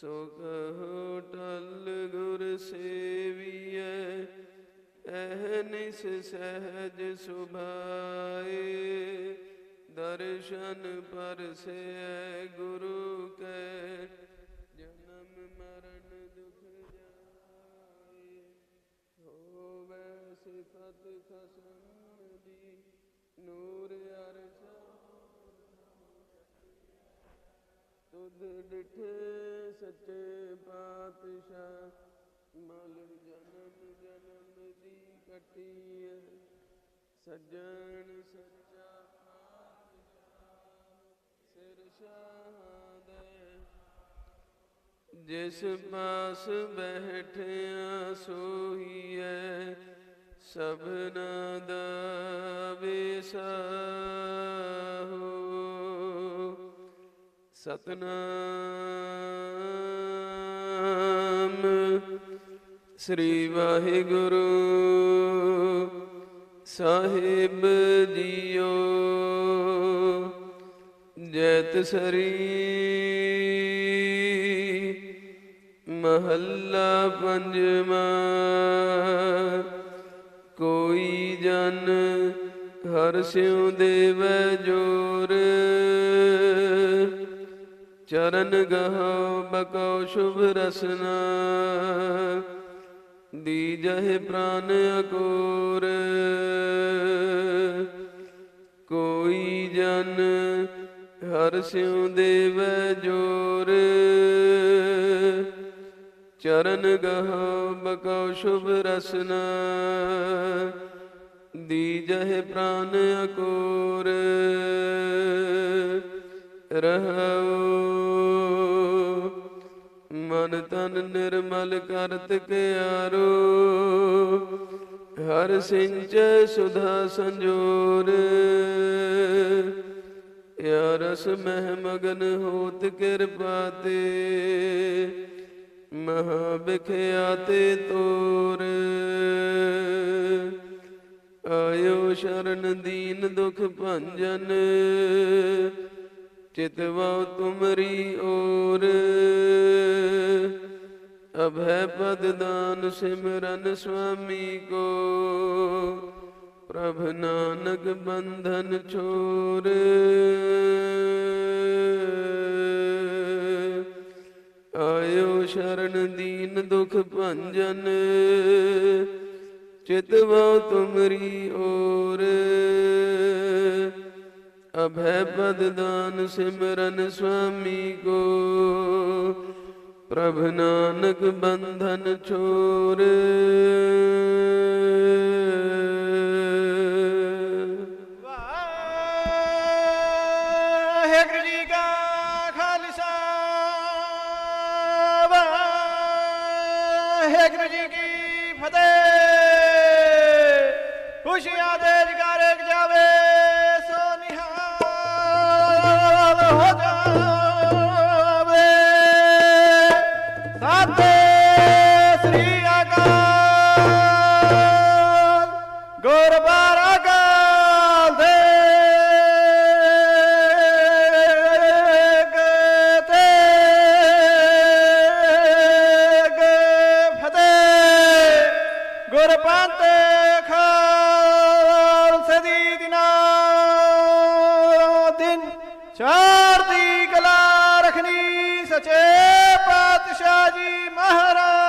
ਸੋ ਕਹੋ ਟਲ ਗੁਰ ਸੇਵੀਐ ਅਹਨਿਸ ਸਹਿਜ ਸੁਭਾਏ। ਦਰਸ਼ਨ ਪਰਸੈ ਗੁਰੂ ਕੈ, ਜਨਮ ਮਰਨ ਦੁਖ ਜਾਏ। ਹੋਵੇ ਸਿਫਤ ਖਸਮ ਦੀ, ਨੂਰ ਅਰਸ਼ ਤੁਧ ਡਿਠੇ ਸੱਚੇ ਪਾਤਸ਼ਾਹ। ਮਲ ਜਨਮ ਜਨਮ ਦੀ ਕਟੀਐ ਸੱਜਣ ਸੱਚਾ ਪਾਤਸ਼ਾਹ, ਸਿਰ ਸ਼ਾਹਦੇ। ਜਿਸ ਪਾਸ ਬੈਠਿਆ, ਸੋਹੀਐ। ਸਭਨਾ ਦਾ ਵਿਸਾਹੋ ਸਤਨਾਮ। ਸ੍ਰੀ ਵਾਹਿਗੁਰੂ, ਸਾਹਿਬ ਜੀਓ। ਜੈਤ ਸਰੀ ਮਹੱਲਾ ਪੰਜਵਾਂ। ਕੋਈ ਜਨ ਹਰ ਸਿਉ ਦੇਵੈ ਜੋਰ। ਚਰਨ ਗਹੋ ਬਕਉ ਸ਼ੁਭ ਰਸਨਾ। ਦੀਜਹਿ ਪ੍ਰਾਨ ਅਕੋਰ। ਕੋਈ ਜਨ ਹਰ ਸਿਉ ਦੇਵੈ ਜੋਰ। ਚਰਨ ਗਹੋ ਬਕਉ ਸ਼ੁਭ ਰਸਨਾ। ਦੀਜਹਿ ਪ੍ਰਾਨ ਅਕੋਰ। ਰਹੋ ਮਨ ਤਨ ਨਿਰਮਲ ਕਰਤ ਕਿਆਰੋ। ਹਰ ਸਿੰਚੈ ਸੁਧਾ ਸੰਜੋਰ। ਯਾ ਰਸ ਮਹਿ ਮਗਨ ਹੋਤ ਕਿਰਪਾ ਤੇ। ਮਹਾ ਬਿਖਿਆਤੇ ਤੋਰ। ਆਇਓ ਸ਼ਰਨ ਦੀਨ ਦੁਖ ਭੰਜਨ। ਚਿਤਵਾ ਤੁਮਰੀ ਔਰ। ਅਭੈ ਪਦ ਦਾਨ ਸਿਮਰਨ ਸੁਆਮੀ ਕੋ। ਪ੍ਰਭ ਨਾਨਕ ਬੰਧਨ ਛੋਰ। ਆਇਓ ਸ਼ਰਨ ਦੀਨ ਦੁਖ ਭੰਜਨ। ਚਿਤਵਾ ਤੁਮਰੀ ਔਰ। ਅਭੈ ਪਦ ਦਾਨ ਸਿਮਰਨ ਸੁਆਮੀ ਕੋ। ਪ੍ਰਭ ਨਾਨਕ ਬੰਧਨ ਛੋਰ। ਵਾਹਿਗੁਰੂ ਜੀ ਕਾ ਖਾਲਸਾ। ਜੀ ਕੀ ਫਤਿਹ। ਖੁਸ਼ੀਆਂ ਦੇ ਗੁਰਬਾਰਾ ਗਾਲ ਦੇ ਫਤਿਹ। ਗੁਰਪੰਥ ਖਾਲਸੇ ਦੀ ਦਿਨਾ ਦਿਨ ਚਾਰ ਦੀ ਕਲਾ ਰਖਣੀ ਸਚੇ ਪਾਤਸ਼ਾਹ ਜੀ ਮਹਾਰਾਜ